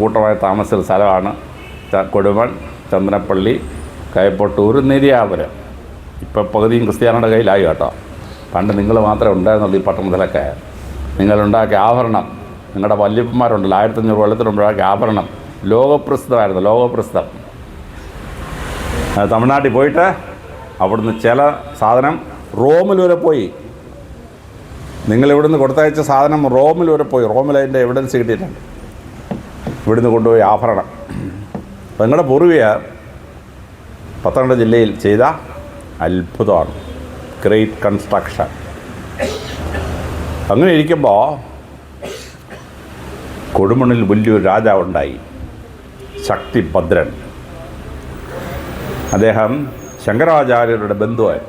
കൂട്ടമായി താമസിച്ച സ്ഥലമാണ് കൊടുമൺ ചന്ദ്രപ്പള്ളി കയപ്പൊട്ടൂർ നെരിയാപുരം. ഇപ്പം പകുതിയും ക്രിസ്ത്യാനിയുടെ കയ്യിലായി കേട്ടോ. പണ്ട് നിങ്ങൾ മാത്രമേ ഉണ്ടായിരുന്നുള്ളൂ ഈ പട്ടണത്തിലൊക്കെ. നിങ്ങളുണ്ടാക്കിയ ആഭരണം നിങ്ങളുടെ വല്യപ്പന്മാരുണ്ടല്ലോ ആയിരത്തഞ്ഞൂറ് കൊല്ലത്തിനുണ്ടാക്കിയ ആഭരണം ലോകപ്രസിദ്ധമായിരുന്നു ലോകപ്രസിദ്ധം. തമിഴ്നാട്ടിൽ പോയിട്ട് അവിടുന്ന് ചില സാധനം റോമിൽ വരെ പോയി. നിങ്ങൾ ഇവിടുന്ന് കൊടുത്തയച്ച സാധനം റോമിൽ വരെ പോയി. റോമിൽ അതിന്റെ എവിഡൻസ് കിട്ടിയിട്ടുണ്ട്. ഇവിടുന്ന് കൊണ്ടുപോയി ആഭരണം. അപ്പം നിങ്ങളുടെ പൂർവിക പത്തനംതിട്ട ജില്ലയിൽ ചെയ്ത അത്ഭുതമാണ്. ഗ്രേറ്റ് കൺസ്ട്രക്ഷൻ അങ്ങനെ ഇരിക്കുമ്പോൾ കൊടുമണ്ണിൽ വലിയൊരു രാജാവുണ്ടായി ശക്തിഭദ്രൻ. അദ്ദേഹം ശങ്കരാചാര്യരുടെ ബന്ധുവായി.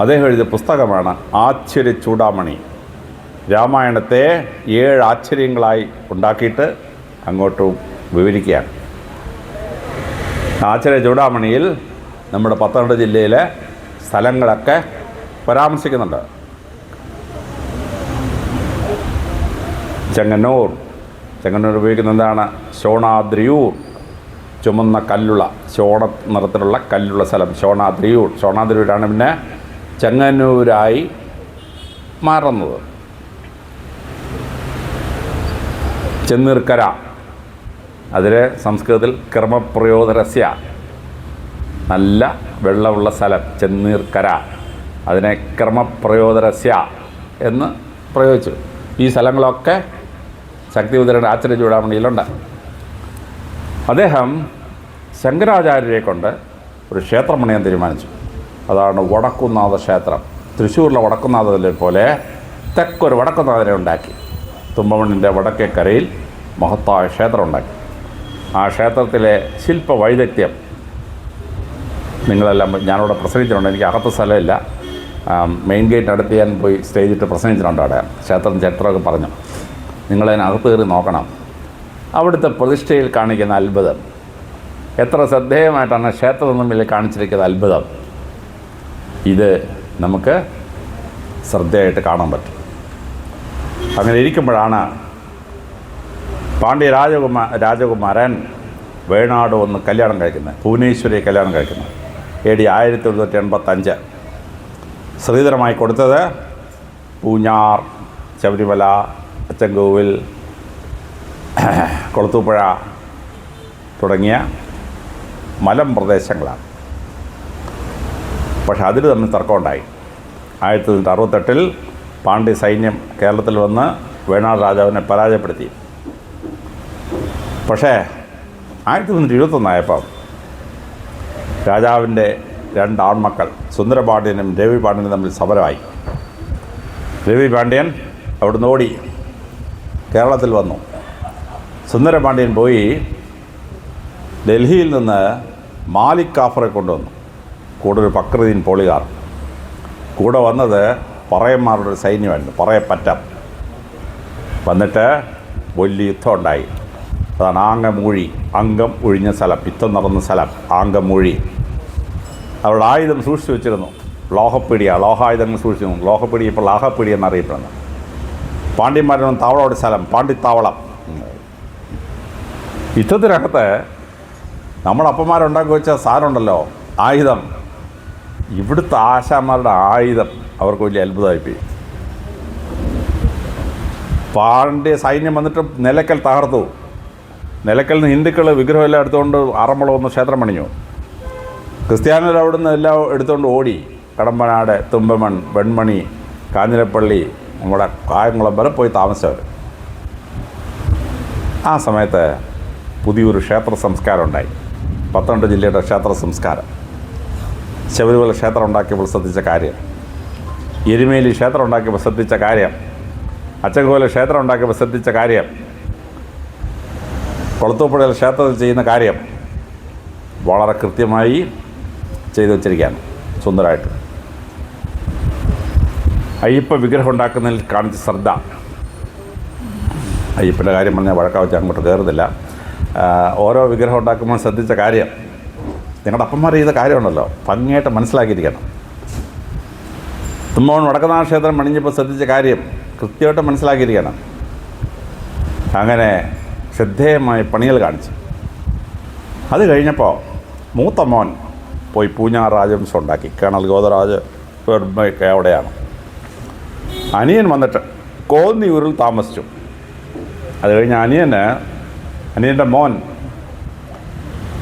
അദ്ദേഹം എഴുതിയ പുസ്തകമാണ് ആശ്ചര്യ ചൂടാമണി രാമായണത്തെ ഏഴ് ആശ്ചര്യങ്ങളായി ഉണ്ടാക്കിയിട്ട് അങ്ങോട്ട് വിവരിക്കുകയാണ്. ആച്ചര ചൂടാമണിയിൽ നമ്മുടെ പത്തനംതിട്ട ജില്ലയിലെ സ്ഥലങ്ങളൊക്കെ പരാമർശിക്കുന്നുണ്ട്. ചെങ്ങന്നൂർ. ചെങ്ങന്നൂർ ഉപയോഗിക്കുന്ന എന്താണ്? ശോണാദ്രിയൂർ ചുമന്ന കല്ലുള്ള ശോണ നിറത്തിലുള്ള കല്ലുള്ള സ്ഥലം ശോണാദ്രിയൂർ ശോണാദ്രിയൂരാണ് പിന്നെ ചെങ്ങന്നൂരായി മാറുന്നത്. ചെന്നീർക്കര. അതിൽ സംസ്കൃതത്തിൽ ക്രമപ്രയോധരസ്യ നല്ല വെള്ളമുള്ള സ്ഥലം ചെന്നീർക്കര അതിനെ ക്രമപ്രയോധരസ്യ എന്ന് പ്രയോഗിച്ചു. ഈ സ്ഥലങ്ങളൊക്കെ ശക്തിയുദ്ധരുടെ ആശ്ചര്യ ചൂടാമണിയിലുണ്ട്. അദ്ദേഹം ശങ്കരാചാര്യരെ കൊണ്ട് ഒരു ക്ഷേത്രം പണിയാൻ തീരുമാനിച്ചു. അതാണ് വടക്കുന്നാഥ ക്ഷേത്രം. തൃശ്ശൂരിലെ വടക്കുന്നാഥനെ പോലെ തെക്കൊരു വടക്കുന്നാഥനെ ഉണ്ടാക്കി. തുമ്പമണ്ണിന്റെ വടക്കേക്കരയിൽ മഹത്തായ ക്ഷേത്രം ഉണ്ടാക്കി. ആ ക്ഷേത്രത്തിലെ ശില്പ വൈദഗ്ധ്യം നിങ്ങളെല്ലാം ഞാനിവിടെ പ്രസംഗിച്ചിട്ടുണ്ട് എനിക്ക് അകത്ത് സ്ഥലമില്ല. മെയിൻ ഗേറ്റ് അടുത്ത് ഞാൻ പോയി സ്റ്റേജിട്ട് പ്രസംഗിച്ചിട്ടുണ്ട് അവിടെ. ക്ഷേത്രം ചരിത്രമൊക്കെ പറഞ്ഞു. നിങ്ങളതിനകത്ത് കയറി നോക്കണം. അവിടുത്തെ പ്രതിഷ്ഠയിൽ കാണിക്കുന്ന അത്ഭുതം. എത്ര ശ്രദ്ധേയമായിട്ടാണ് ക്ഷേത്രം തമ്മിൽ കാണിച്ചിരിക്കുന്ന അത്ഭുതം. ഇത് നമുക്ക് ശ്രദ്ധയായിട്ട് കാണാൻ പറ്റും. അങ്ങനെ ഇരിക്കുമ്പോഴാണ് പാണ്ഡ്യ രാജകുമാ രാജകുമാരൻ വേണാട് ഒന്ന് കല്യാണം കഴിക്കുന്നത്. ഭുവനേശ്വരി കല്യാണം കഴിക്കുന്നത്. എ ഡി ആയിരത്തി തൊള്ളായിരത്തി എൺപത്തഞ്ച് ശ്രീധരമായി കൊടുത്തത് പൂഞ്ഞാർ ശബരിമല അച്ചൻകോവിൽ കൊളത്തൂപ്പുഴ തുടങ്ങിയ മലം പ്രദേശങ്ങളാണ്. പക്ഷെ അതിൽ തമ്മിൽ തർക്കമുണ്ടായി. ആയിരത്തി തൊള്ളായിരത്തി അറുപത്തെട്ടിൽ പാണ്ഡ്യ സൈന്യം കേരളത്തിൽ വന്ന് വേണാട് രാജാവിനെ പരാജയപ്പെടുത്തി. പക്ഷേ ആയിരത്തി തൊണ്ണൂറ്റി ഇരുപത്തൊന്നായപ്പം രാജാവിന്റെ രണ്ട് ആൺമക്കൾ സുന്ദരപാണ്ഡ്യനും രവി പാണ്ഡ്യനും തമ്മിൽ സമരമായി. രവി പാണ്ഡ്യൻ അവിടുന്ന് ഓടി കേരളത്തിൽ വന്നു. സുന്ദരപാണ്ഡ്യൻ പോയി ഡൽഹിയിൽ നിന്ന് മാലിക് കാഫറെ കൊണ്ടുവന്നു. കൂടെ ഒരു പക്രദീൻ പോളികാർ. കൂടെ വന്നത് പറയന്മാരുടെ ഒരു സൈന്യമായിരുന്നു പറയപ്പറ്റം. വന്നിട്ട് വലിയ യുദ്ധം ഉണ്ടായി. അതാണ് ആങ്കമൂഴി അംഗം ഒഴിഞ്ഞ സ്ഥലം പിത്തം നടന്ന സ്ഥലം ആങ്കമൂഴി അവരുടെ ആയുധം സൂക്ഷിച്ചു വെച്ചിരുന്നു. ലോഹപ്പിടിയ ലോഹായുധങ്ങൾ സൂക്ഷിച്ചു ലോഹപ്പിടി ഇപ്പോൾ ലാഹപ്പിടി എന്നറിയപ്പെടുന്നു. പാണ്ഡ്യന്മാരുടെ താവളയുടെ സ്ഥലം പാണ്ഡിത്താവളം യുദ്ധത്തിനകത്ത് നമ്മുടെ അപ്പന്മാരുണ്ടാക്കി വെച്ച സാധനമുണ്ടല്ലോ ആയുധം. ഇവിടുത്തെ ആശാന്മാരുടെ ആയുധം അവർക്ക് വലിയ അത്ഭുതമായിപ്പോയി. പാണ്ഡ്യ സൈന്യം വന്നിട്ട് നിലക്കൽ തകർത്തു. നിലക്കൽ നിന്ന് ഹിന്ദുക്കൾ വിഗ്രഹമെല്ലാം എടുത്തുകൊണ്ട് ആറന്മുള ഒന്ന് ക്ഷേത്രം പണിഞ്ഞു. ക്രിസ്ത്യാനികൾ അവിടുന്ന് എല്ലാം എടുത്തുകൊണ്ട് ഓടി. കടമ്പനാട് തുമ്പമൺ വെൺമണി കാഞ്ഞിരപ്പള്ളി നമ്മുടെ കായംകുളം വരെ പോയി താമസിച്ചവർ ആ സമയത്ത് പുതിയൊരു ക്ഷേത്ര സംസ്കാരം ഉണ്ടായി. പത്തനംതിട്ട ജില്ലയുടെ ക്ഷേത്ര സംസ്കാരം. ശബരിമല ക്ഷേത്രം ഉണ്ടാക്കിയപ്പോൾ ശ്രദ്ധിച്ച കാര്യം. എരുമേലി ക്ഷേത്രം ഉണ്ടാക്കിയപ്പോൾ ശ്രദ്ധിച്ച കാര്യം. അച്ചൻകോല ക്ഷേത്രം ഉണ്ടാക്കിയപ്പോൾ ശ്രദ്ധിച്ച കാര്യം. കൊളത്തൂപ്പുഴയിൽ ക്ഷേത്രത്തിൽ ചെയ്യുന്ന കാര്യം വളരെ കൃത്യമായി ചെയ്തു വച്ചിരിക്കുകയാണ്. സുന്ദരമായിട്ട് അയ്യപ്പ വിഗ്രഹം ഉണ്ടാക്കുന്നതിൽ കാണിച്ച ശ്രദ്ധ. അയ്യപ്പന്റെ കാര്യം പറഞ്ഞാൽ വഴക്കാ വെച്ച് അങ്ങോട്ട് കയറുന്നില്ല. ഓരോ വിഗ്രഹം ഉണ്ടാക്കുമ്പോൾ ശ്രദ്ധിച്ച കാര്യം നിങ്ങളുടെ അപ്പന്മാർ ചെയ്ത കാര്യമുണ്ടല്ലോ ഭംഗിയായിട്ട് മനസ്സിലാക്കിയിരിക്കണം. തുമ്പോൺ വടക്കനാഥ ക്ഷേത്രം പണിഞ്ഞപ്പോൾ ശ്രദ്ധിച്ച കാര്യം കൃത്യമായിട്ട് മനസ്സിലാക്കിയിരിക്കണം. അങ്ങനെ ശ്രദ്ധേയമായ പണികൾ കാണിച്ചു. അത് കഴിഞ്ഞപ്പോൾ മൂത്ത മോൻ പോയി പൂഞ്ഞാർ രാജവംശം ഉണ്ടാക്കി. കേണൽ ഗോദരാജ് അവിടെയാണ്. അനിയൻ വന്നിട്ട് കോന്നിയൂരിൽ താമസിച്ചു. അത് കഴിഞ്ഞ് അനിയന് അനിയന്റെ മോൻ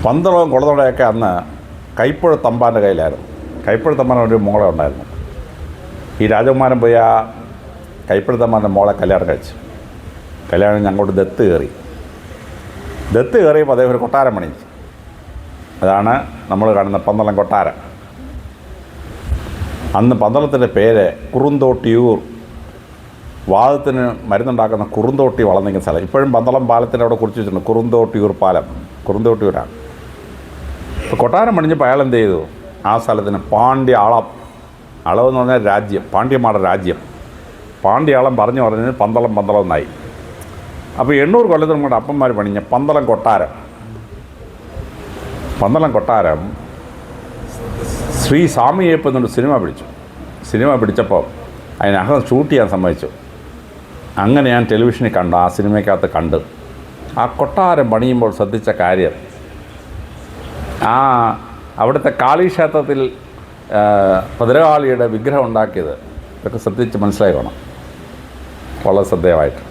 പന്തളവും കുളത്തോടെയൊക്കെ അന്ന് കൈപ്പുഴ തമ്പാന്റെ കയ്യിലായിരുന്നു. കൈപ്പുഴ തമ്പാൻ ഒരു മോളെ ഉണ്ടായിരുന്നു. ഈ രാജകുമാരൻ പോയി ആ കൈപ്പുഴ തമ്പാന്റെ മോളെ കല്യാണം കഴിച്ചു. കല്യാണം ഞങ്ങളോട് ദത്ത് കയറി. ദത്ത് കയറിയപ്പോൾ അദ്ദേഹം ഒരു കൊട്ടാരം പണിയിച്ചു അതാണ് നമ്മൾ കാണുന്ന പന്തളം കൊട്ടാരം. അന്ന് പന്തളത്തിന്റെ പേര് കുറുന്തോട്ടിയൂർ. വാദത്തിന് മരുന്നുണ്ടാക്കുന്ന കുറുന്തോട്ടി വളർന്നിരിക്കുന്ന സ്ഥലം. ഇപ്പോഴും പന്തളം പാലത്തിന്റെ അവിടെ കുറിച്ച് വെച്ചിട്ടുണ്ട്. കുറുന്തോട്ടിയൂർ പാലം. കുറുന്തോട്ടിയൂരാണ്. ഇപ്പോൾ കൊട്ടാരം പണിഞ്ഞപ്പോൾ അയാൾ എന്ത് ചെയ്തു? ആ സ്ഥലത്തിന് പാണ്ഡ്യ അളം അളവ് എന്ന് പറഞ്ഞാൽ രാജ്യം. പാണ്ഡ്യമാരുടെ രാജ്യം. പാണ്ഡ്യാളം പറഞ്ഞു പറഞ്ഞതിന് പന്തളം പന്തളം എന്നായി അപ്പോൾ എണ്ണൂറ് കൊല്ലത്തിന് നമ്മുടെ അപ്പന്മാർ പണിഞ്ഞ പന്തളം കൊട്ടാരം. പന്തളം കൊട്ടാരം ശ്രീ സ്വാമിയപ്പ് എന്നൊരു സിനിമ പിടിച്ചു. സിനിമ പിടിച്ചപ്പോൾ അതിനകം ഷൂട്ട് ചെയ്യാൻ സമ്മതിച്ചു. അങ്ങനെ ഞാൻ ടെലിവിഷനിൽ കണ്ടു ആ സിനിമയ്ക്കകത്ത് കണ്ട്. ആ കൊട്ടാരം പണിയുമ്പോൾ ശ്രദ്ധിച്ച കാര്യം ആ അവിടുത്തെ കാളിക്ഷേത്രത്തിൽ പതിരകാളിയുടെ വിഗ്രഹം ഉണ്ടാക്കിയത് ഇതൊക്കെ ശ്രദ്ധിച്ച് മനസ്സിലായി വേണം വളരെ ശ്രദ്ധേയമായിട്ട്.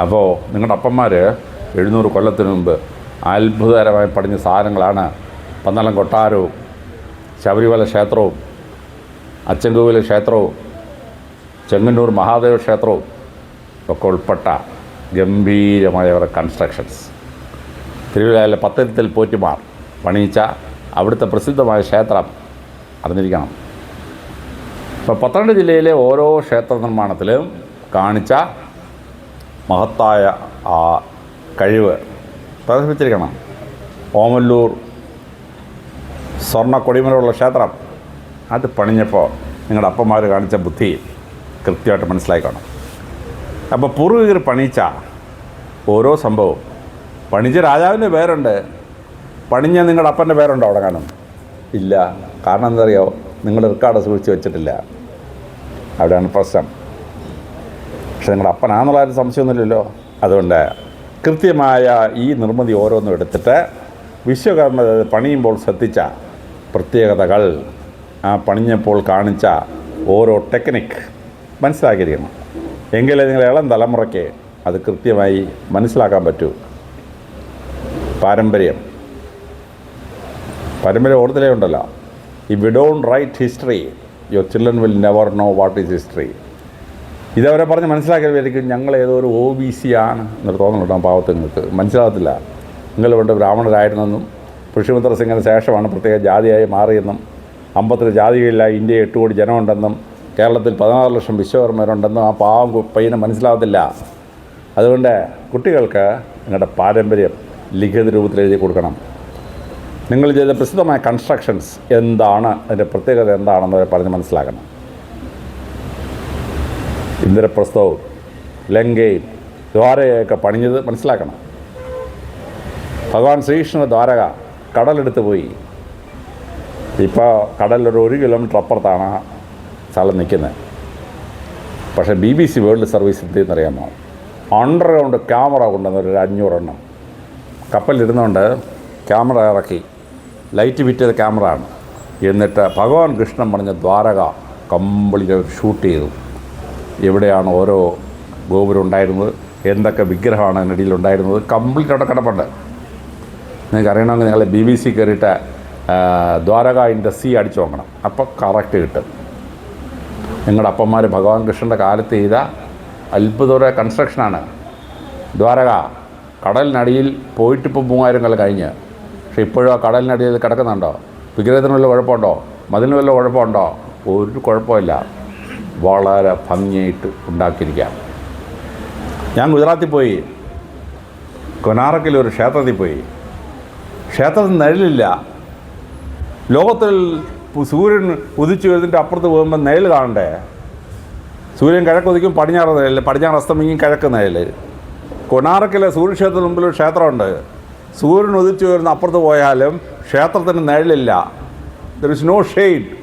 അപ്പോൾ നിങ്ങളുടെ അപ്പന്മാർ എഴുന്നൂറ് കൊല്ലത്തിന് മുമ്പ് അത്ഭുതകരമായി പണിഞ്ഞ സാധനങ്ങളാണ് പന്തളം കൊട്ടാരവും ശബരിമല ക്ഷേത്രവും അച്ചൻകോവിലെ ക്ഷേത്രവും ചെങ്ങന്നൂർ മഹാദേവ ക്ഷേത്രവും ഒക്കെ ഉൾപ്പെട്ട ഗംഭീരമായ അവരുടെ കൺസ്ട്രക്ഷൻസ് തിരുവില്ലായിലെ പത്തനത്തിൽ പോറ്റുമാർ പണിയിച്ച അവിടുത്തെ പ്രസിദ്ധമായ ക്ഷേത്രം അറിഞ്ഞിരിക്കണം. ഇപ്പോൾ പത്തനംതിട്ട ജില്ലയിലെ ഓരോ ക്ഷേത്ര നിർമ്മാണത്തിലും കാണിച്ച മഹത്തായ ആ കഴിവ് പ്രദർശിപ്പിച്ചിരിക്കണം. ഓമല്ലൂർ സ്വർണ കൊടിമലുള്ള ക്ഷേത്രം. അത് പണിഞ്ഞപ്പോൾ നിങ്ങളുടെ അപ്പന്മാർ കാണിച്ച ബുദ്ധി കൃത്യമായിട്ട് കാണും അപ്പോൾ പൂർവികർ പണിയിച്ച ഓരോ സംഭവവും പണിച്ച രാജാവിന്റെ പേരുണ്ട്. പണിഞ്ഞ നിങ്ങളുടെ അപ്പന്റെ പേരുണ്ടോ അവിടെ കാണും? ഇല്ല. കാരണം എന്താ അറിയോ നിങ്ങൾ റെക്കാർഡ് സൂക്ഷിച്ച് വെച്ചിട്ടില്ല. അവിടെയാണ് പ്രശ്നം. പക്ഷെ നിങ്ങളുടെ അപ്പനാന്നുള്ള ആരും സംശയമൊന്നുമില്ലല്ലോ. അതുകൊണ്ട് കൃത്യമായ ഈ നിർമ്മിതി ഓരോന്നും എടുത്തിട്ട് വിശ്വകർമ്മ പണിയുമ്പോൾ ശ്രദ്ധിച്ച പ്രത്യേകതകൾ ആ പണിഞ്ഞപ്പോൾ കാണിച്ച ഓരോ ടെക്നിക്ക് മനസ്സിലാക്കിയിരിക്കണം. എങ്കിലേ നിങ്ങൾ ഇളം തലമുറയ്ക്ക് അത് കൃത്യമായി മനസ്സിലാക്കാൻ പറ്റൂ. പാരമ്പര്യം. പാരമ്പര്യം ഓർത്തിലേ ഉണ്ടല്ലോ. ഈ we don't write history your children will never know what is history ഇതവരെ പറഞ്ഞ് മനസ്സിലാക്കിയതായിരിക്കും ഞങ്ങൾ ഏതോ ഒരു ഒ ബി സി ആണ് എന്നൊരു തോന്നലുണ്ടോ പാവത്തുങ്ങൾക്ക് മനസ്സിലാകത്തില്ല. നിങ്ങൾ പണ്ട് ബ്രാഹ്മണരായിരുന്നെന്നും പുഷ്യമിത്ര സിംഗിന് ശേഷമാണ് പ്രത്യേക ജാതിയായി മാറിയെന്നും അമ്പത്തൊരു ജാതികളിലായി ഇന്ത്യ എട്ട് കോടി ജനമുണ്ടെന്നും കേരളത്തിൽ പതിനാറ് ലക്ഷം വിശ്വകർമ്മരുണ്ടെന്നും ആ പാവം പയ്യനെ മനസ്സിലാകത്തില്ല. അതുകൊണ്ട് കുട്ടികൾക്ക് നിങ്ങളുടെ പാരമ്പര്യം ലിഖിത രൂപത്തിൽ എഴുതി കൊടുക്കണം. നിങ്ങൾ ചെയ്ത പ്രസിദ്ധമായ കൺസ്ട്രക്ഷൻസ് എന്താണ്? അതിന്റെ പ്രത്യേകത എന്താണെന്ന് പറഞ്ഞ് മനസ്സിലാക്കണം. ഇന്ദ്രപ്രസ്ഥവും ലങ്കയും ദ്വാരകയൊക്കെ പണിഞ്ഞത് മനസ്സിലാക്കണം. ഭഗവാൻ ശ്രീകൃഷ്ണ ദ്വാരക കടലെടുത്ത് പോയി. ഇപ്പോൾ കടലിലൊരു ഒരു കിലോമീറ്റർ അപ്പുറത്താണ് ആ സ്ഥലം നിൽക്കുന്നത്. പക്ഷേ B B C world service എന്തെന്നറിയാമോ underground camera കൊണ്ടുവന്ന ഒരു അഞ്ഞൂറെണ്ണം. കപ്പലിരുന്നുകൊണ്ട് ക്യാമറ ഇറക്കി. ലൈറ്റ് വിറ്റത് ക്യാമറ ആണ് എന്നിട്ട് ഭഗവാൻ കൃഷ്ണൻ പറഞ്ഞ ദ്വാരക കംപ്ലീറ്റ് ഷൂട്ട് ചെയ്തു. എവിടെയാണ് ഓരോ ഗോപുരം ഉണ്ടായിരുന്നത്? എന്തൊക്കെ വിഗ്രഹമാണ് അതിനിടയിൽ ഉണ്ടായിരുന്നത്? കംപ്ലീറ്റ് അവിടെ കിടപ്പുണ്ട്. നിങ്ങൾക്ക് അറിയണമെങ്കിൽ നിങ്ങൾ ബി ബി സി കയറിയിട്ട് ദ്വാരക ഇൻ സി സീ അടിച്ചു നോക്കണം. അപ്പോൾ കറക്റ്റ് കിട്ടും. നിങ്ങളുടെ അപ്പന്മാർ ഭഗവാൻ കൃഷ്ണന്റെ കാലത്ത് ചെയ്ത അത്ഭുതമായ കൺസ്ട്രക്ഷനാണ് ദ്വാരക കടലിനടിയിൽ പോയിട്ടിപ്പോൾ മൂവായിരം കാലം കഴിഞ്ഞ്. പക്ഷേ ഇപ്പോഴും ആ കടലിനടിയിൽ കിടക്കുന്നുണ്ടോ? വിഗ്രഹത്തിന് വല്ല കുഴപ്പമുണ്ടോ? മതിലിന് വല്ല കുഴപ്പമുണ്ടോ? ഒരു കുഴപ്പമില്ല. വളരെ ഭംഗിയായിട്ട് ഉണ്ടാക്കിയിരിക്കാം ഞാൻ ഗുജറാത്തിൽ പോയി കൊനാറക്കിലെ ഒരു ക്ഷേത്രത്തിൽ പോയി. ക്ഷേത്രത്തിൽ നിഴലില്ല. ലോകത്തിൽ സൂര്യൻ ഉദിച്ചു വരുന്നതിന്റെ അപ്പുറത്ത് പോകുമ്പോൾ നിഴൽ കാണണ്ടേ? സൂര്യൻ കിഴക്കുതിക്കും പടിഞ്ഞാറ് നിഴൽ പടിഞ്ഞാറ് അസ്തമിക്കും കിഴക്ക് നിഴൽ കൊണാറക്കിലെ സൂര്യക്ഷേത്രത്തിന് മുമ്പിൽ ഒരു ക്ഷേത്രമുണ്ട്. സൂര്യൻ ഉദിച്ചു വരുന്ന അപ്പുറത്ത് പോയാലും ക്ഷേത്രത്തിന് നിഴലില്ല. ദർ ഇസ് നോ ഷെയ്ഡ്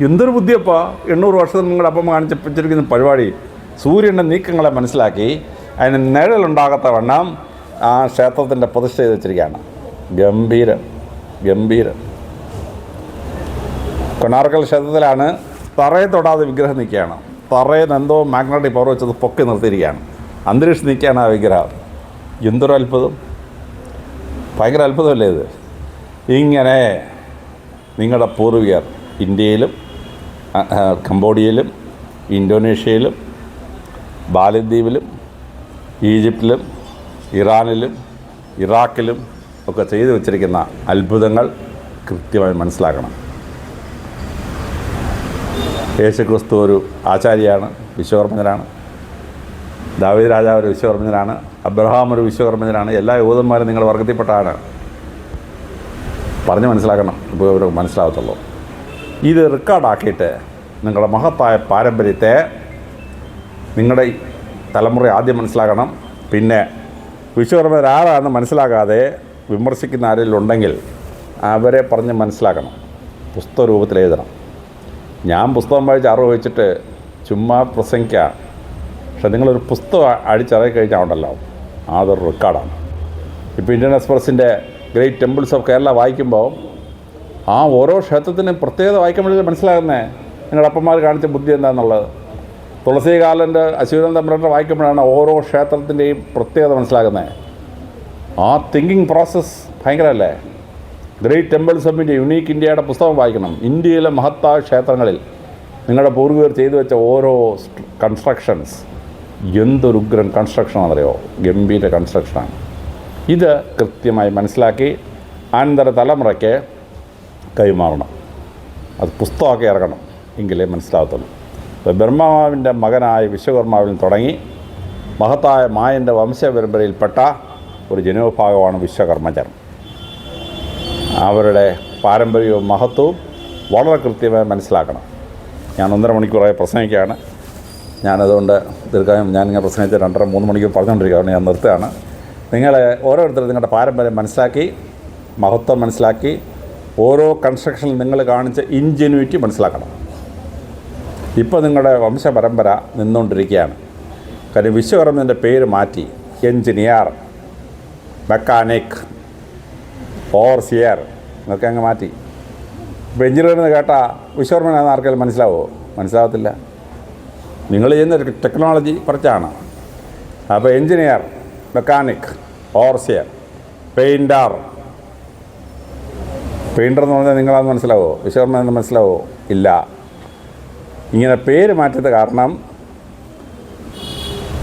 എന്തൊരു ബുദ്ധിയപ്പാ? എണ്ണൂറ് വർഷത്തിൽ നിങ്ങളുടെ അപ്പം കാണിച്ചിരിക്കുന്ന പരിപാടി. സൂര്യന്റെ നീക്കങ്ങളെ മനസ്സിലാക്കി അതിന് നിഴലുണ്ടാകാത്ത വണ്ണം ആ ക്ഷേത്രത്തിന്റെ പ്രതിഷ്ഠ ചെയ്ത് വെച്ചിരിക്കുകയാണ്. ഗംഭീരം ഗംഭീരം. കൊണാർക്കൽ ക്ഷേത്രത്തിലാണ് തറയെ തൊടാതെ വിഗ്രഹം നിൽക്കുകയാണ് തറയിൽ നിന്ന് എന്തോ മാഗ്നറ്റിക് പവർ വെച്ചത് പൊക്കി നിർത്തിയിരിക്കുകയാണ്. അന്തരീക്ഷം നിൽക്കുകയാണ് ആ വിഗ്രഹം. എന്തൊരു അത്ഭുതം. ഭയങ്കര അത്ഭുതമല്ലേ ഇത്? ഇങ്ങനെ നിങ്ങളുടെ പൂർവികർ ഇന്ത്യയിലും കംബോഡിയയിലും ഇന്തോനേഷ്യയിലും ബാലദ്വീപിലും ഈജിപ്തിലും ഇറാനിലും ഇറാഖിലും ഒക്കെ ചെയ്തു വച്ചിരിക്കുന്ന അത്ഭുതങ്ങൾ കൃത്യമായി മനസ്സിലാക്കണം. യേശുക്രിസ്തു ഒരു ആചാര്യയാണ് വിശ്വകർമ്മജനാണ് ദാവീദ് രാജാവ് ഒരു വിശ്വകർമ്മജനാണ് അബ്രഹാം ഒരു വിശ്വകർമ്മജനാണ് എല്ലാ യൂതന്മാരും നിങ്ങൾ വർഗത്തിൽപ്പെട്ടാണ് പറഞ്ഞ് മനസ്സിലാക്കണം. ഇപ്പോൾ മനസ്സിലാകത്തുള്ളൂ. ഇത് റെക്കോർഡാക്കിയിട്ട് നിങ്ങളുടെ മഹത്തായ പാരമ്പര്യത്തെ നിങ്ങളുടെ തലമുറ ആദ്യം മനസ്സിലാക്കണം. പിന്നെ വിശ്വകർമ്മർ ആരാണെന്ന് മനസ്സിലാകാതെ വിമർശിക്കുന്ന ആരെങ്കിലും ഉണ്ടെങ്കിൽ അവരെ പറഞ്ഞ് മനസ്സിലാക്കണം. പുസ്തക രൂപത്തിൽ എഴുതണം. ഞാൻ പുസ്തകം വായിച്ച് അറിവ് വെച്ചിട്ട് ചുമ്മാ പ്രസംഗിക്കുക പക്ഷെ നിങ്ങളൊരു പുസ്തകം അടിച്ചിറക്കി കഴിഞ്ഞാൽ ഉണ്ടല്ലോ അതൊരു റെക്കോർഡാണ്. ഇപ്പോൾ ഇന്ത്യൻ എക്സ്പ്രസിന്റെ ഗ്രേറ്റ് ടെമ്പിൾസ് ഓഫ് കേരള വായിക്കുമ്പോൾ ആ ഓരോ ക്ഷേത്രത്തിനും പ്രത്യേകത വായിക്കുമ്പോഴേ മനസ്സിലാകുന്നേ. നിങ്ങളുടെ അപ്പന്മാർ കാണിച്ച ബുദ്ധി എന്താണെന്നുള്ളത് തുളസികാലന്റെ അശൂരൻ തമ്പുരാന്റെ വായിക്കുമ്പോഴാണ് ഓരോ ക്ഷേത്രത്തിന്റെയും പ്രത്യേകത മനസ്സിലാകുന്നത് ആ thinking process ഭയങ്കരമല്ലേ great temples of India unique ഇന്ത്യയുടെ പുസ്തകം വായിക്കണം. ഇന്ത്യയിലെ മഹത്തായ ക്ഷേത്രങ്ങളിൽ നിങ്ങളുടെ പൂർവികർ ചെയ്തു വെച്ച ഓരോ കൺസ്ട്രക്ഷൻസ് എന്തൊരു ഉഗ്രൻ കൺസ്ട്രക്ഷനാണെന്നറിയോ ഗംഭീര കൺസ്ട്രക്ഷനാണ് ഇത് കൃത്യമായി മനസ്സിലാക്കി അനന്തര തലമുറയ്ക്ക് കൈമാറണം. അത് പുസ്തകമൊക്കെ ഇറങ്ങണം എങ്കിലേ മനസ്സിലാകത്തുള്ളൂ. അപ്പോൾ ബ്രഹ്മാവിന്റെ മകനായ വിശ്വകർമാവിൽ തുടങ്ങി മഹത്തായ മായന്റെ വംശപരമ്പരയിൽപ്പെട്ട ഒരു ജനവിഭാഗമാണ് വിശ്വകർമ്മചർ അവരുടെ പാരമ്പര്യവും മഹത്വവും വളരെ കൃത്യമായി മനസ്സിലാക്കണം. ഞാൻ ഒന്നര മണിക്കൂറായി പ്രസംഗിക്കുകയാണ്. ഞാനതുകൊണ്ട് ദീർഘായം ഞാനിങ്ങനെ പ്രസംഗിച്ച് രണ്ടര മൂന്ന് മണിക്കൂർ പറഞ്ഞുകൊണ്ടിരിക്കുകയാണ്. ഞാൻ നിർത്തുകയാണ്. നിങ്ങളെ ഓരോരുത്തരും നിങ്ങളുടെ പാരമ്പര്യം മനസ്സിലാക്കി മഹത്വം മനസ്സിലാക്കി ഓരോ കൺസ്ട്രക്ഷനിൽ നിങ്ങൾ കാണിച്ച ഇൻജെന്യൂറ്റി മനസ്സിലാക്കണം. ഇപ്പോൾ നിങ്ങളുടെ വംശപരമ്പര നിന്നുകൊണ്ടിരിക്കുകയാണ് കാര്യം വിശ്വകർമ്മന്റെ പേര് മാറ്റി എഞ്ചിനീയർ മെക്കാനിക് ഓവർസിയർ എന്നൊക്കെ അങ്ങ് മാറ്റി. ഇപ്പോൾ എഞ്ചിനീയർ എന്ന് കേട്ടാൽ വിശ്വകർമ്മനാണെന്ന് ആർക്കെങ്കിലും മനസ്സിലാവുമോ മനസ്സിലാവത്തില്ല. നിങ്ങൾ ചെയ്യുന്ന ടെക്നോളജി കുറച്ചാണ്. അപ്പോൾ engineer mechanic overseer painter painter എന്ന് പറഞ്ഞാൽ നിങ്ങളത് മനസ്സിലാവോ? വിശ്വകർമ്മ എന്ന് മനസ്സിലാവോ? ഇല്ല. ഇങ്ങനെ പേര് മാറ്റത് കാരണം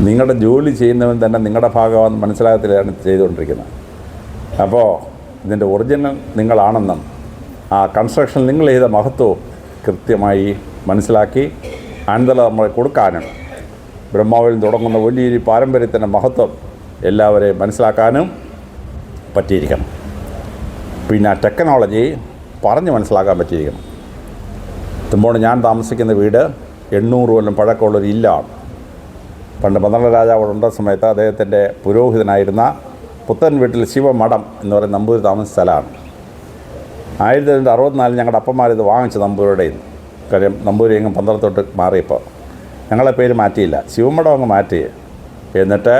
നിങ്ങളുടെ ജോലി ചെയ്യുന്നവൻ തന്നെ നിങ്ങളുടെ ഭാഗമാണെന്ന് മനസ്സിലാകത്തിലാണ് ചെയ്തുകൊണ്ടിരിക്കുന്നത്. അപ്പോൾ ഇതിന്റെ ഒറിജിനൽ നിങ്ങളാണെന്നും ആ കൺസ്ട്രക്ഷൻ നിങ്ങൾ ചെയ്ത മഹത്വവും കൃത്യമായി മനസ്സിലാക്കി അനന്തര നമ്മൾ കൊടുക്കാനും ബ്രഹ്മാവിൽ തുടങ്ങുന്ന വലിയൊരു പാരമ്പര്യത്തിന്റെ മഹത്വം എല്ലാവരെയും മനസ്സിലാക്കാനും പറ്റിയിരിക്കണം. പിന്നെ ആ ടെക്നോളജി പറഞ്ഞ് മനസ്സിലാക്കാൻ പറ്റിയിരിക്കണം തുമ്പോണ് ഞാൻ താമസിക്കുന്ന വീട് എണ്ണൂറ് കൊല്ലം പഴക്കമുള്ളൊരു ഇല്ലാണ്. പണ്ട് പന്ത്രണ്ട് രാജാവ് ഉണ്ട സമയത്ത് അദ്ദേഹത്തിന്റെ പുരോഹിതനായിരുന്ന പുത്തൻ വീട്ടിൽ ശിവമഠം എന്ന് പറയുന്ന നമ്പൂതിരി താമസ സ്ഥലമാണ്. ആയിരത്തി തൊള്ളായിരത്തി അറുപത്തിനാലിൽ ഞങ്ങളുടെ അപ്പന്മാർ ഇത് വാങ്ങിച്ചു നമ്പൂരിയുടെ നിന്ന് കാര്യം നമ്പൂരി എങ്ങും പന്ത്രണ്ടോട്ട് മാറിയപ്പോൾ ഞങ്ങളെ പേര് മാറ്റിയില്ല. ശിവമഠം അങ്ങ് മാറ്റി എന്നിട്ട്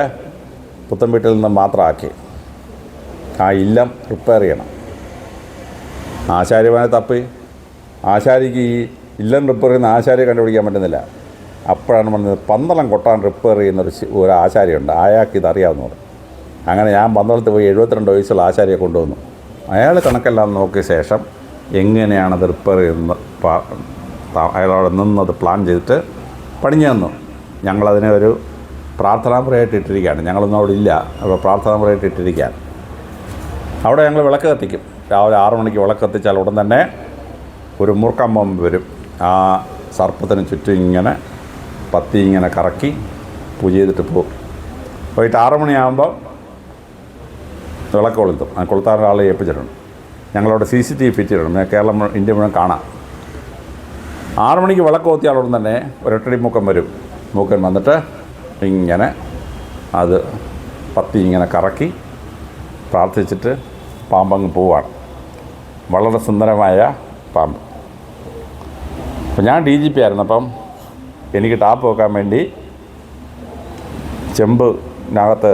പുത്തൻ വീട്ടിൽ നിന്ന് മാത്രമാക്കി. ആ ഇല്ലം റിപ്പയർ ചെയ്യണം. ആശാര്യമാനെ തപ്പി. ആശാരിക്ക് ഈ ഇല്ലൻ റിപ്പയർ ചെയ്യുന്ന ആശാരിയെ കണ്ടുപിടിക്കാൻ പറ്റുന്നില്ല. അപ്പോഴാണ് പറഞ്ഞത് പന്തളം കൊട്ടാൻ റിപ്പയർ ചെയ്യുന്ന ഒരു ഒരു ആശാരിയുണ്ട്. അയാൾക്ക് ഇതറിയാവുന്നവർ അങ്ങനെ ഞാൻ പന്തളത്ത് പോയി എഴുപത്തിരണ്ട് വയസ്സുള്ള ആശാരിയെ കൊണ്ടുവന്നു. അയാൾ കണക്കെല്ലാം നോക്കിയ ശേഷം എങ്ങനെയാണത് റിപ്പയർ ചെയ്യുന്ന അയാളവിടെ നിന്നത് പ്ലാൻ ചെയ്തിട്ട് പണിഞ്ഞു തന്നു ഞങ്ങളതിനെ ഒരു പ്രാർത്ഥനാ പ്രാർത്ഥനാപുരമായിട്ട് ഇട്ടിരിക്കുകയാണ്. ഞങ്ങളൊന്നും അവിടെ ഇല്ല. അപ്പോൾ പ്രാർത്ഥനാ പ്രാർത്ഥനാപുരമായിട്ട് ഇട്ടിരിക്കുകയാണ്. അവിടെ ഞങ്ങൾ വിളക്ക് കത്തിക്കും. രാവിലെ ആറു മണിക്ക് വിളക്കത്തിച്ചാൽ ഉടൻ തന്നെ ഒരു മുറുക്കമ്പം വരും. ആ സർപ്പത്തിന് ചുറ്റും ഇങ്ങനെ പത്തി ഇങ്ങനെ കറക്കി പൂജ ചെയ്തിട്ട് പോകും. വൈകിട്ട് ആറു മണിയാകുമ്പോൾ വിളക്ക് കൊളുത്തും. ആ കൊളുത്താൻ ആളെ ഏൽപ്പിച്ചിട്ടുണ്ട്. ഞങ്ങളവിടെ സി സി ടി വി ഫിറ്റിട്ടുണ്ട് കേരളം ഇന്ത്യ മുഴുവൻ കാണാം. ആറു മണിക്ക് വിളക്ക് കൊത്തിയാൽ ഉടൻ തന്നെ ഒരൊട്ടടി മൂക്കൻ വരും. മൂക്കൻ വന്നിട്ട് ഇങ്ങനെ അത് പത്തി ഇങ്ങനെ കറക്കി പ്രാർത്ഥിച്ചിട്ട് പാമ്പങ്ങ് പോവാണ്. വളരെ സുന്ദരമായ പാമ്പ്. അപ്പം ഞാൻ ഡി ജി പി ആയിരുന്നു. അപ്പം എനിക്ക് ടാപ്പ് വെക്കാൻ വേണ്ടി ചെമ്പ് ഇതിനകത്ത്